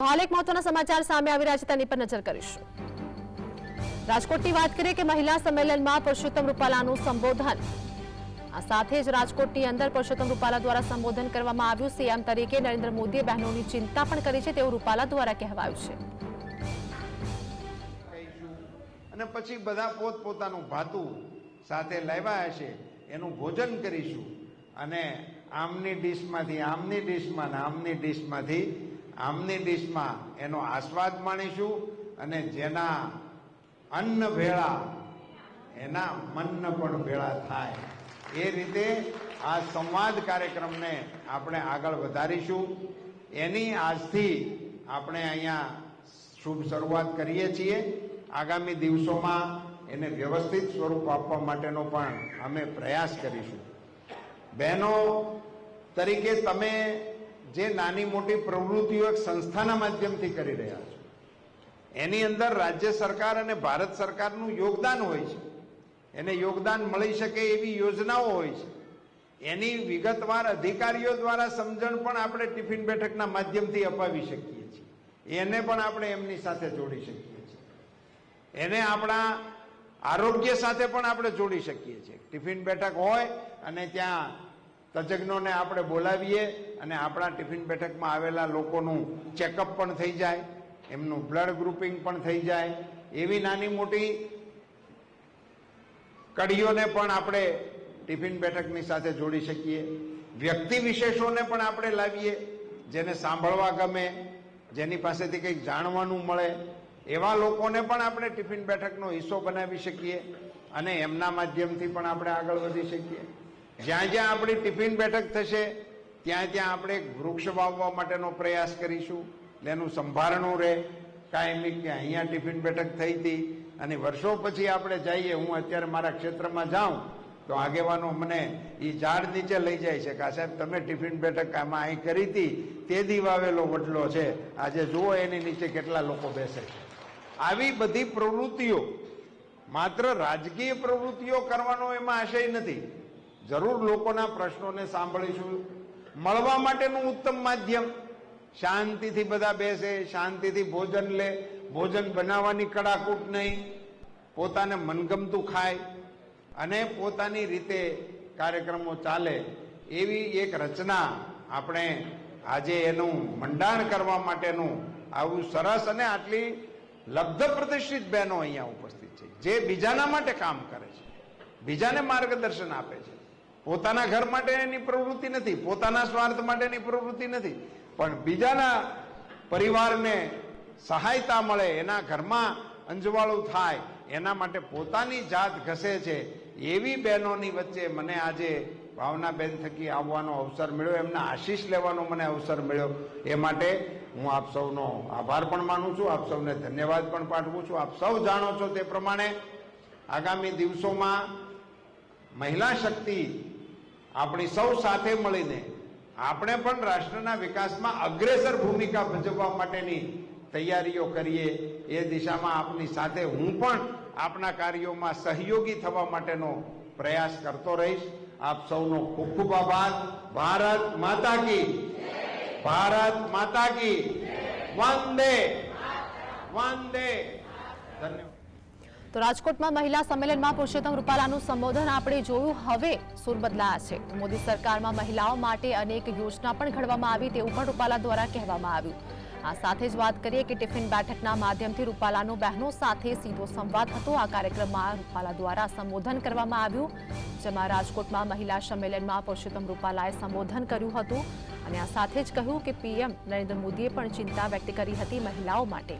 હાલ એક મહત્વના સમાચાર સામે આવી રહ્યા છે, તેની પર નજર કરીશું. રાજકોટની વાત કરીએ કે મહિલા સંમેલનમાં પરસોત્તમ રૂપાલાનું સંબોધન. આ સાથે જ રાજકોટની અંદર પરસોત્તમ રૂપાલા દ્વારા સંબોધન કરવામાં આવ્યું. સીએમ તરીકે નરેન્દ્ર મોદીએ બહેનોની ચિંતા પણ કરી છે, તેવું રૂપાલા દ્વારા કહેવાયું છે. અને પછી બધા પોતપોતાનું ભાતું સાથે લાવ્યા હશે એનું ભોજન કરીશું. અને આમની ડીશમાંથી, આમની ડીશમાં આમની ડીશમાંથી આમની ડીશમાં એનો આસ્વાદ માણીશું અને જેના અન્ન ભેળા, એના મન પણ ભેળા થાય. એ રીતે આ સંવાદ કાર્યક્રમને આપણે આગળ વધારીશું. એની આજથી આપણે અહીંયા શુભ શરૂઆત કરીએ છીએ. આગામી દિવસોમાં એને વ્યવસ્થિત સ્વરૂપ આપવા માટેનો પણ અમે પ્રયાસ કરીશું. બહેનો, તરીકે તમે જે નાની મોટી પ્રવૃત્તિઓ એક સંસ્થાના માધ્યમથી કરી રહ્યા છો. એની અંદર રાજ્ય સરકાર અને ભારત સરકારનું યોગદાન હોય છે. એને યોગદાન મળી શકે એવી યોજનાઓ હોય છે. એની વિગતવાર અધિકારીઓ દ્વારા સમજણ પણ આપણે ટિફિન બેઠકના માધ્યમથી અપાવી શકીએ છીએ. એને પણ આપણે એમની સાથે જોડી શકીએ છીએ. એને આપણા આરોગ્ય સાથે પણ આપણે જોડી શકીએ છીએ. ટિફિન બેઠક હોય અને ત્યાં તજજ્ઞોને આપણે બોલાવીએ અને આપણા ટિફિન બેઠકમાં આવેલા લોકોનું ચેકઅપ પણ થઈ જાય, એમનું બ્લડ ગ્રુપિંગ પણ થઈ જાય. એવી નાની મોટી કડીઓને પણ આપણે ટિફિન બેઠકની સાથે જોડી શકીએ. વ્યક્તિ વિશેષોને પણ આપણે લાવીએ, જેને સાંભળવા ગમે, જેની પાસેથી કંઈક જાણવાનું મળે. એવા લોકોને પણ આપણે ટિફિન બેઠકનો હિસ્સો બનાવી શકીએ અને એમના માધ્યમથી પણ આપણે આગળ વધી શકીએ. જ્યાં જ્યાં આપણી ટિફિન બેઠક થશે, ત્યાં ત્યાં આપણે વૃક્ષ વાવવા માટેનો પ્રયાસ કરીશું એનું સંભારણું રહે. કાયમી કે અહીંયા ટિફિન બેઠક થઈ હતી અને વર્ષો પછી આપણે જઈએ, હું અત્યારે મારા ક્ષેત્રમાં જાઉં, તો આગેવાનો મને એ ઝાડ નીચે લઈ જાય છે કે, આ સાહેબ, તમે ટિફિન બેઠક આમાં અહીં કરી હતી, તે દી વાવેલો વડલો છે. આજે જુઓ એની નીચે કેટલા લોકો બેસે છે. આવી બધી પ્રવૃત્તિઓ માત્ર રાજકીય પ્રવૃત્તિઓ કરવાનો એમાં આશય નથી. જરૂર લોકોના પ્રશ્નોને સાંભળીશું. મળવા માટેનું ઉત્તમ માધ્યમ, શાંતિથી બધા બેસે, શાંતિથી ભોજન લે. ભોજન બનાવવાની કડાકૂટ નહીં. પોતાને મનગમતું ખાય અને પોતાની રીતે કાર્યક્રમો ચાલે એવી એક રચના આપણે આજે એનું મંડાણ કરવા માટેનું આવું સરસ અને આટલી લબ્ધ પ્રતિષ્ઠિત બહેનો અહીંયા ઉપસ્થિત છે, જે બીજાના માટે કામ કરે છે, બીજાને માર્ગદર્શન આપે છે. પોતાના ઘર માટે એની પ્રવૃત્તિ નથી, પોતાના સ્વાર્થ માટેની પ્રવૃત્તિ નથી. પણ બીજાના પરિવારને સહાયતા મળે, એના ઘરમાં અંજવાળું થાય, એના માટે પોતાની જાત ઘસે છે, એવી બહેનોની વચ્ચે મને આજે ભાવનાબેન થકી આવવાનો અવસર મળ્યો, એમના આશીષ લેવાનો મને અવસર મળ્યો. એ માટે હું આપ સૌનો આભાર પણ માનું છું, આપ સૌને ધન્યવાદ પણ પાઠવું છું. આપ સૌ જાણો છો તે પ્રમાણે આગામી દિવસોમાં મહિલા શક્તિ આપણી સૌ સાથે મળીને આપણે પણ રાષ્ટ્રના વિકાસમાં અગ્રેસર ભૂમિકા ભજવવા માટેની તૈયારીઓ કરીએ. એ દિશામાં આપની સાથે હું પણ આપના કાર્યોમાં સહયોગી થવા માટેનો પ્રયાસ કરતો રહીશ. આપ સૌનો ખૂબ ખૂબ આભાર. ભારત માતા કી ભારત માતા કી વંદે વંદે ધન્યવાદ. તો રાજકોટમાં મહિલા સંમેલનમાં પુરુષોત્તમ રૂપાલાનું સંબોધન આપણે જોયું. હવે સુર બદલાયા છે. મોદી સરકારમાં મહિલાઓ માટે અનેક યોજના પણ ઘડવામાં આવી તેવું પણ રૂપાલા દ્વારા કહેવામાં આવ્યું. આ સાથે જ વાત કરીએ કે ટિફિન બેઠકના માધ્યમથી રૂપાલાનો બહેનો સાથે સીધો સંવાદ હતો. આ કાર્યક્રમમાં રૂપાલા દ્વારા સંબોધન કરવામાં આવ્યું. જેમાં રાજકોટમાં મહિલા સંમેલનમાં પુરુષોત્તમ રૂપાલાએ સંબોધન કર્યું હતું. અને આ સાથે જ કહ્યું કે પીએમ નરેન્દ્ર મોદીએ પણ ચિંતા વ્યક્ત કરી હતી મહિલાઓ માટે.